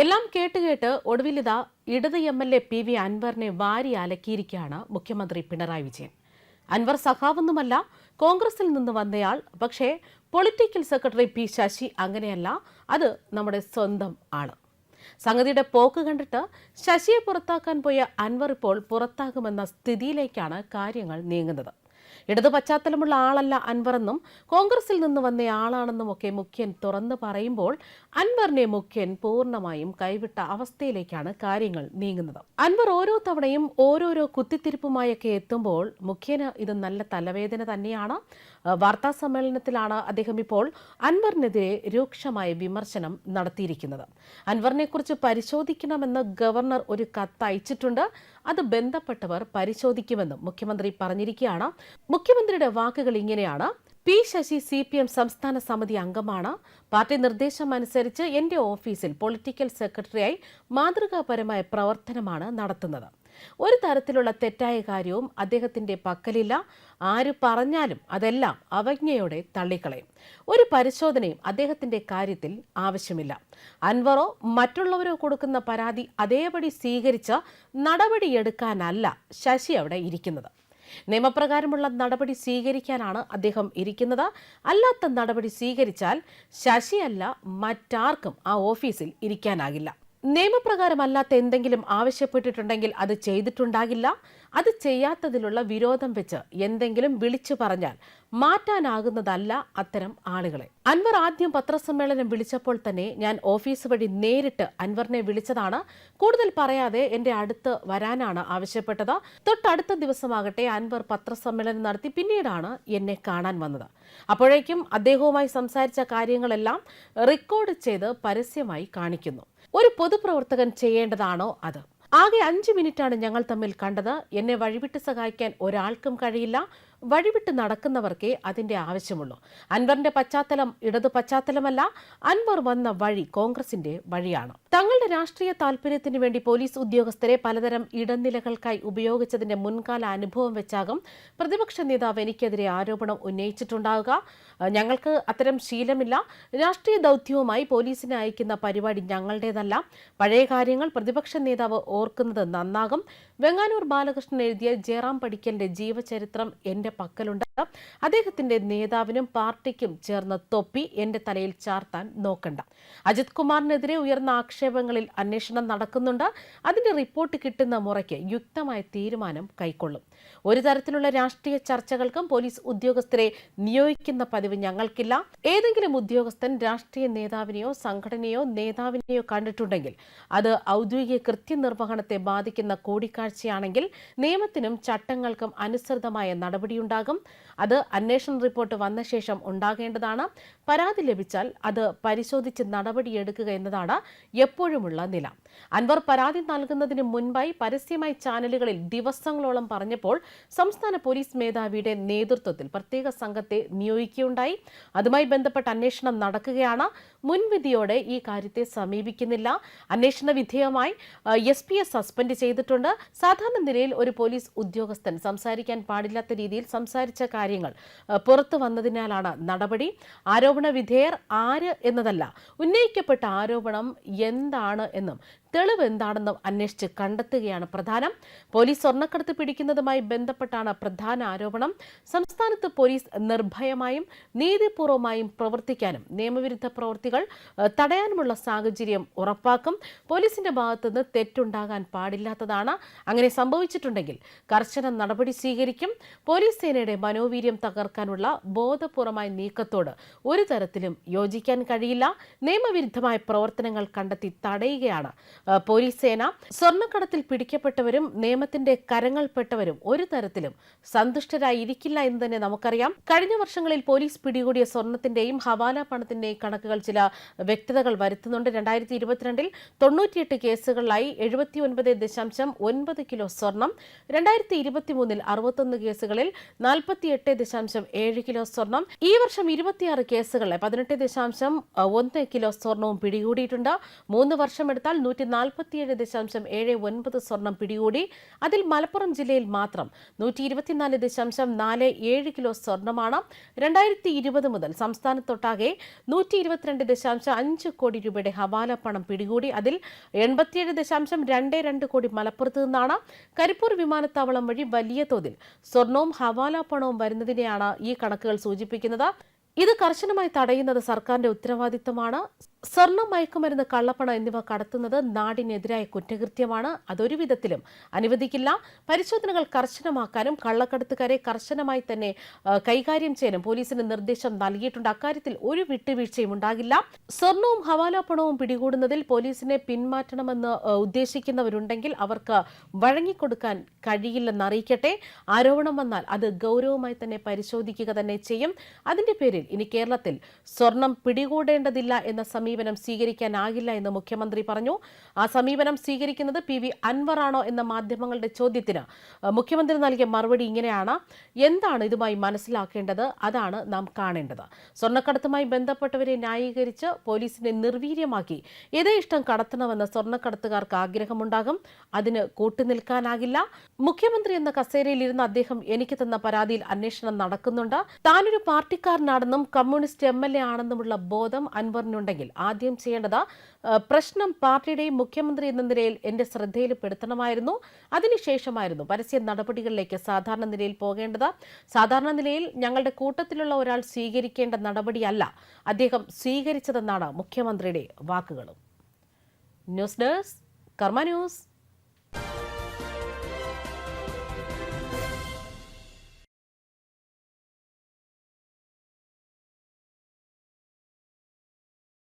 എല്ലാം കേട്ടുകേട്ട് ഒടുവിലിതാ ഇടത് M L A P V അൻവറിനെ വാരി അലക്കിയിരിക്കുകയാണ് മുഖ്യമന്ത്രി പിണറായി വിജയൻ. അൻവർ സഖാവൊന്നുമല്ല കോൺഗ്രസിൽ നിന്ന് വന്നയാൾ. പക്ഷേ പൊളിറ്റിക്കൽ സെക്രട്ടറി പി ശശി അങ്ങനെയല്ല അത് നമ്മുടെ സ്വന്തം ആൾ. സംഗതിയുടെ പോക്ക് കണ്ടിട്ട് ശശിയെ പുറത്താക്കാൻ പോയ അൻവർ ഇപ്പോൾ പുറത്താകുമെന്ന സ്ഥിതിയിലേക്കാണ് കാര്യങ്ങൾ നീങ്ങുന്നത്. ഇടതു പശ്ചാത്തലമുള്ള ആളല്ല അൻവറെന്നും കോൺഗ്രസിൽ നിന്ന് ഒക്കെ മുഖ്യൻ തുറന്നു പറയുമ്പോൾ അൻവറിനെ മുഖ്യൻ പൂർണമായും കൈവിട്ട അവസ്ഥയിലേക്കാണ് കാര്യങ്ങൾ നീങ്ങുന്നത്. അൻവർ ഓരോ തവണയും ഓരോരോ കുത്തിത്തിരിപ്പുമായൊക്കെ എത്തുമ്പോൾ മുഖ്യന് ഇത് നല്ല തലവേദന തന്നെയാണ്. വാർത്താ സമ്മേളനത്തിലാണ് അദ്ദേഹം ഇപ്പോൾ അൻവറിനെതിരെ രൂക്ഷമായ വിമർശനം നടത്തിയിരിക്കുന്നത്. അൻവറിനെ കുറിച്ച് പരിശോധിക്കണമെന്ന് ഗവർണർ ഒരു കത്ത് അയച്ചിട്ടുണ്ട് അത് ബന്ധപ്പെട്ടവർ പരിശോധിക്കുമെന്നും മുഖ്യമന്ത്രി പറഞ്ഞിരിക്കുകയാണ്. മുഖ്യമന്ത്രിയുടെ വാക്കുകൾ ഇങ്ങനെയാണ്. P Sasi C P M സംസ്ഥാന സമിതി അംഗമാണ്. പാർട്ടി നിർദ്ദേശം അനുസരിച്ച് എന്റെ ഓഫീസിൽ പൊളിറ്റിക്കൽ സെക്രട്ടറിയായി മാതൃകാപരമായ പ്രവർത്തനമാണ് നടത്തുന്നത്. ഒരു തരത്തിലുള്ള തെറ്റായ കാര്യവും അദ്ദേഹത്തിന്റെ പക്കലില്ല. ആര് പറഞ്ഞാലും അതെല്ലാം അവജ്ഞയോടെ തള്ളിക്കളയും. ഒരു പരിശോധനയും അദ്ദേഹത്തിന്റെ കാര്യത്തിൽ ആവശ്യമില്ല. അൻവറോ മറ്റുള്ളവരോ കൊടുക്കുന്ന പരാതി അതേപടി സ്വീകരിച്ച് നടപടിയെടുക്കാനല്ല ശശി അവിടെ ഇരിക്കുന്നത്. നിയമപ്രകാരമുള്ള നടപടി സ്വീകരിക്കാനാണ് അദ്ദേഹം ഇരിക്കുന്നത്. അല്ലാത്ത നടപടി സ്വീകരിച്ചാൽ ശശിയല്ല മറ്റാർക്കും ആ ഓഫീസിൽ ഇരിക്കാനാകില്ല. നിയമപ്രകാരമല്ലാത്ത എന്തെങ്കിലും ആവശ്യപ്പെട്ടിട്ടുണ്ടെങ്കിൽ അത് ചെയ്തിട്ടുണ്ടാകില്ല. അത് ചെയ്യാത്തതിലുള്ള വിരോധം വെച്ച് എന്തെങ്കിലും വിളിച്ചു പറഞ്ഞാൽ മാറ്റാനാകുന്നതല്ല അത്തരം ആളുകളെ. അൻവർ ആദ്യം പത്രസമ്മേളനം വിളിച്ചപ്പോൾ തന്നെ ഞാൻ ഓഫീസ് വഴി നേരിട്ട് അൻവറിനെ വിളിച്ചതാണ്. കൂടുതൽ പറയാതെ എന്റെ അടുത്ത് വരാനാണ് ആവശ്യപ്പെട്ടത്. തൊട്ടടുത്ത ദിവസമാകട്ടെ അൻവർ പത്രസമ്മേളനം നടത്തി പിന്നീടാണ് എന്നെ കാണാൻ വന്നത്. അപ്പോഴേക്കും അദ്ദേഹവുമായി സംസാരിച്ച കാര്യങ്ങളെല്ലാം റെക്കോർഡ് ചെയ്ത് പരസ്യമായി കാണിക്കുന്നു. ഒരു പൊതുപ്രവർത്തകൻ ചെയ്യേണ്ടതാണോ അത്? ആകെ അഞ്ച് മിനിറ്റാണ് ഞങ്ങൾ തമ്മിൽ കണ്ടത്. എന്നെ വഴിവിട്ട് സഹായിക്കാൻ ഒരാൾക്കും കഴിയില്ല. വഴിവിട്ട് നടക്കുന്നവർക്കേ അതിന്റെ ആവശ്യമുള്ളൂ. അൻവറിന്റെ പശ്ചാത്തലം ഇടതു പശ്ചാത്തലമല്ല അൻവർ വന്ന വഴി കോൺഗ്രസിന്റെ വഴിയാണ്. തങ്ങളുടെ രാഷ്ട്രീയ താല്പര്യത്തിന് വേണ്ടി പോലീസ് ഉദ്യോഗസ്ഥരെ പലതരം ഇടനിലകൾക്കായി ഉപയോഗിച്ചതിന്റെ മുൻകാല അനുഭവം വെച്ചാകും പ്രതിപക്ഷ നേതാവ് എനിക്കെതിരെ ആരോപണം ഉന്നയിച്ചിട്ടുണ്ടാകുക ഞങ്ങൾക്ക് അത്തരം ശീലമില്ല. രാഷ്ട്രീയ ദൗത്യവുമായി പോലീസിനെ അയക്കുന്ന പരിപാടി ഞങ്ങളുടേതല്ല. പഴയ കാര്യങ്ങൾ പ്രതിപക്ഷ നേതാവ് ഓർക്കുന്നത് നന്നാകും. വെങ്ങാനൂർ ബാലകൃഷ്ണൻ എഴുതിയ ജയറാം പടിക്കലിന്റെ ജീവചരിത്രം എന്റെ പക്കലുണ്ട് അദ്ദേഹത്തിന്റെ നേതാവിനും പാർട്ടിക്കും ചേർന്ന തൊപ്പി എന്റെ തലയിൽ ചാർത്താൻ നോക്കണ്ട. അജിത് കുമാറിനെതിരെ ഉയർന്ന ആക്ഷേപങ്ങളിൽ അന്വേഷണം നടക്കുന്നുണ്ട്. അതിന്റെ റിപ്പോർട്ട് കിട്ടുന്ന മുറയ്ക്ക് യുക്തമായ തീരുമാനം കൈക്കൊള്ളും. ഒരു തരത്തിലുള്ള രാഷ്ട്രീയ ചർച്ചകൾക്കും പോലീസ് ഉദ്യോഗസ്ഥരെ നിയോഗിക്കുന്ന പതിവ് ഞങ്ങൾക്കില്ല. ഏതെങ്കിലും ഉദ്യോഗസ്ഥൻ രാഷ്ട്രീയ നേതാവിനെയോ സംഘടനയോ നേതാവിനെയോ കണ്ടിട്ടുണ്ടെങ്കിൽ അത് ഔദ്യോഗിക കൃത്യനിർവഹണത്തെ ബാധിക്കുന്ന കൂടിക്കാഴ്ചയാണെങ്കിൽ നിയമത്തിനും ചട്ടങ്ങൾക്കും അനുസൃതമായ നടപടിയുണ്ടാകും. അത് അന്വേഷണ റിപ്പോർട്ട് വന്ന ശേഷം ഉണ്ടാകേണ്ടതാണ്. പരാതി ലഭിച്ചാൽ അത് പരിശോധിച്ച് നടപടിയെടുക്കുക എന്നതാണ് എപ്പോഴുമുള്ള നില. അൻവർ പരാതി നൽകുന്നതിന് മുൻപായി പരസ്യമായി ചാനലുകളിൽ ദിവസങ്ങളോളം പറഞ്ഞപ്പോൾ സംസ്ഥാന പോലീസ് മേധാവിയുടെ നേതൃത്വത്തിൽ പ്രത്യേക സംഘത്തെ നിയോഗിക്കുകയുണ്ടായി. അതുമായി ബന്ധപ്പെട്ട അന്വേഷണം നടക്കുകയാണ്. മുൻവിധിയോടെ ഈ കാര്യത്തെ സമീപിക്കുന്നില്ല. അന്വേഷണ വിധേയമായി എസ് സസ്പെൻഡ് ചെയ്തിട്ടുണ്ട്. സാധാരണ നിലയിൽ ഒരു പോലീസ് ഉദ്യോഗസ്ഥൻ സംസാരിക്കാൻ പാടില്ലാത്ത രീതിയിൽ സംസാരിച്ച കാര്യങ്ങൾ. പുറത്തു വന്നതിനാലാണ് നടപടി. ആരോപണ വിധേയർ ആര് എന്നതല്ല. ഉന്നയിക്കപ്പെട്ട ആരോപണം എന്താണ് എന്നും തെളിവ് എന്താണെന്ന് അന്വേഷിച്ച് കണ്ടെത്തുകയാണ് പ്രധാനം. പോലീസ് സ്വർണക്കടത്ത് പിടിക്കുന്നതുമായി ബന്ധപ്പെട്ടാണ് പ്രധാന ആരോപണം. സംസ്ഥാനത്ത് പോലീസ് നിർഭയമായും നീതിപൂർവമായും പ്രവർത്തിക്കാനും നിയമവിരുദ്ധ പ്രവൃത്തികൾ തടയാനുമുള്ള സാഹചര്യം ഉറപ്പാക്കും. പോലീസിന്റെ ഭാഗത്തുനിന്ന് തെറ്റുണ്ടാകാൻ പാടില്ലാത്തതാണ് അങ്ങനെ സംഭവിച്ചിട്ടുണ്ടെങ്കിൽ കർശന നടപടി സ്വീകരിക്കും. പോലീസ് സേനയുടെ മനോവീര്യം തകർക്കാനുള്ള ബോധപൂർവമായ നീക്കത്തോട് ഒരു തരത്തിലും യോജിക്കാൻ കഴിയില്ല. നിയമവിരുദ്ധമായ പ്രവർത്തനങ്ങൾ കണ്ടെത്തി തടയുകയാണ് പോലീസ് സേന. സ്വർണക്കടത്തിൽ പിടിക്കപ്പെട്ടവരും നിയമത്തിന്റെ കരങ്ങൾപ്പെട്ടവരും ഒരു തരത്തിലും സന്തുഷ്ടരായിരിക്കില്ല എന്ന് തന്നെ നമുക്കറിയാം. കഴിഞ്ഞ വർഷങ്ങളിൽ പോലീസ് പിടികൂടിയ സ്വർണത്തിന്റെയും ഹവാല പണത്തിന്റെയും കണക്കുകൾ ചില വ്യക്തതകൾ വരുത്തുന്നുണ്ട്. രണ്ടായിരത്തി ഇരുപത്തിരണ്ടിൽ തൊണ്ണൂറ്റിയെട്ട് കേസുകളിലായി എഴുപത്തി ഒൻപത് ദശാംശം ഒൻപത് കിലോ സ്വർണം രണ്ടായിരത്തി ഇരുപത്തി മൂന്നിൽ അറുപത്തൊന്ന് കേസുകളിൽ നാൽപ്പത്തിയെട്ട് ദശാംശം ഏഴ് കിലോ സ്വർണം. ഈ വർഷം ഇരുപത്തിയാറ് കേസുകളിലെ പതിനെട്ട് ദശാംശം ഒന്ന് കിലോ സ്വർണവും പിടികൂടിയിട്ടുണ്ട്. മൂന്ന് വർഷമെടുത്താൽ നൂറ്റി നാൽപ്പത്തിയേഴ് ദശാംശം ഏഴ് ഒൻപത് സ്വർണം പിടികൂടി. അതിൽ മലപ്പുറം ജില്ലയിൽ മാത്രം നൂറ്റി ഇരുപത്തിനാല് ദശാംശം നാല് ഏഴ് കിലോ സ്വർണമാണ്. രണ്ടായിരത്തി ഇരുപത് മുതൽ സംസ്ഥാനത്തൊട്ടാകെ നൂറ്റി ഇരുപത്തിരണ്ട് ദശാംശം അഞ്ച് കോടി രൂപയുടെ ഹവാല പണം പിടികൂടി. അതിൽ എൺപത്തിയേഴ് ദശാംശം രണ്ട് രണ്ട് കോടി മലപ്പുറത്ത് നിന്നാണ്. കരിപ്പൂർ വിമാനത്താവളം വഴി വലിയ തോതിൽ സ്വർണവും ഹവാല പണവും വരുന്നതിനെയാണ് ഈ കണക്കുകൾ സൂചിപ്പിക്കുന്നത്. ഇത് കർശനമായി തടയുന്നത് സർക്കാരിന്റെ ഉത്തരവാദിത്തമാണ്. സ്വർണം മയക്കുമരുന്ന് കള്ളപ്പണം എന്നിവ കടത്തുന്നത് നാടിനെതിരായ കുറ്റകൃത്യമാണ്. അതൊരു വിധത്തിലും അനുവദിക്കില്ല. പരിശോധനകൾ കർശനമാക്കാനും കള്ളക്കടത്തുകാരെ കർശനമായി തന്നെ കൈകാര്യം ചെയ്യാനും പോലീസിന് നിർദ്ദേശം നൽകിയിട്ടുണ്ട്. അക്കാര്യത്തിൽ ഒരു വിട്ടുവീഴ്ചയും ഉണ്ടാകില്ല. സ്വർണവും ഹവാല പണവും പിടികൂടുന്നതിൽ പോലീസിനെ പിന്മാറ്റണമെന്ന് ഉദ്ദേശിക്കുന്നവരുണ്ടെങ്കിൽ അവർക്ക് വഴങ്ങിക്കൊടുക്കാൻ കഴിയില്ലെന്ന് അറിയിക്കട്ടെ. ആരോപണം വന്നാൽ അത് ഗൗരവമായി തന്നെ പരിശോധിക്കുക തന്നെ ചെയ്യും. അതിന്റെ പേരിൽ ഇനി കേരളത്തിൽ സ്വർണം പിടികൂടേണ്ടതില്ല എന്ന സമീപനം സ്വീകരിക്കാനാകില്ല എന്ന് മുഖ്യമന്ത്രി പറഞ്ഞു. ആ സമീപനം സ്വീകരിക്കുന്നത് പി വി അൻവറാണോ എന്ന മാധ്യമങ്ങളുടെ ചോദ്യത്തിന്. മുഖ്യമന്ത്രി നൽകിയ മറുപടി ഇങ്ങനെയാണ്. എന്താണ് ഇതുമായി മനസ്സിലാക്കേണ്ടത്? അതാണ് നാം കാണേണ്ടത്. സ്വർണക്കടത്തുമായി ബന്ധപ്പെട്ടവരെ ന്യായീകരിച്ച് പോലീസിനെ നിർവീര്യമാക്കി. യഥേഷ്ടം കടത്തണമെന്ന് സ്വർണക്കടത്തുകാർക്ക് ആഗ്രഹമുണ്ടാകും. അതിന് കൂട്ടുനിൽക്കാനാകില്ല മുഖ്യമന്ത്രി എന്ന കസേരയിൽ ഇരുന്ന അദ്ദേഹം എനിക്ക് തന്ന പരാതിയിൽ അന്വേഷണം നടക്കുന്നുണ്ട്. താനൊരു പാർട്ടിക്കാരനാണെന്നും കമ്മ്യൂണിസ്റ്റ് എം എൽ എ ആണെന്നുമുള്ള ബോധം അൻവറിനുണ്ടെങ്കിൽ ആദ്യം ചെയ്യേണ്ടത് പ്രശ്നം പാർട്ടിയുടെയും മുഖ്യമന്ത്രി എന്ന നിലയിൽ എന്റെ ശ്രദ്ധയിൽ പെടുത്തണമായിരുന്നു അതിനുശേഷമായിരുന്നു പരസ്യ നടപടികളിലേക്ക് സാധാരണ നിലയിൽ പോകേണ്ടത്. സാധാരണ നിലയിൽ ഞങ്ങളുടെ കൂട്ടത്തിലുള്ള ഒരാൾ സ്വീകരിക്കേണ്ട നടപടിയല്ല. അദ്ദേഹം സ്വീകരിച്ചതെന്നാണ് മുഖ്യമന്ത്രിയുടെ വാക്കുകളും. News desk Karma news.